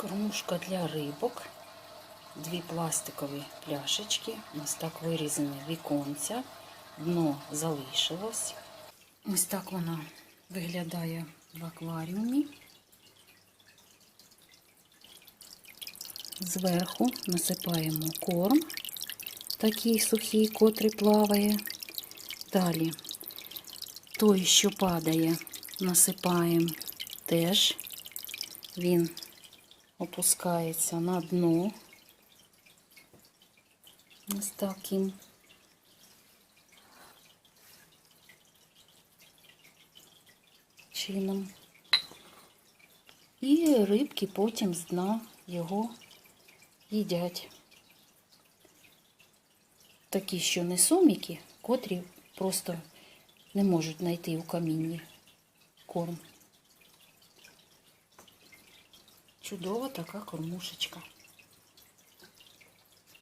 Кормушка для рибок. Дві пластикові пляшечки. Ось так вирізане віконця. Дно залишилось. Ось так вона виглядає в акваріумі. Зверху насипаємо корм, такий сухий, котрий плаває. Далі той, що падає, насипаємо теж. Він опускається на дно. Ось таким. чином. І рибки потім з дна його їдять. Такі, що не соміки, котрі просто не можуть знайти у камінні корм. Чудова така кормушечка.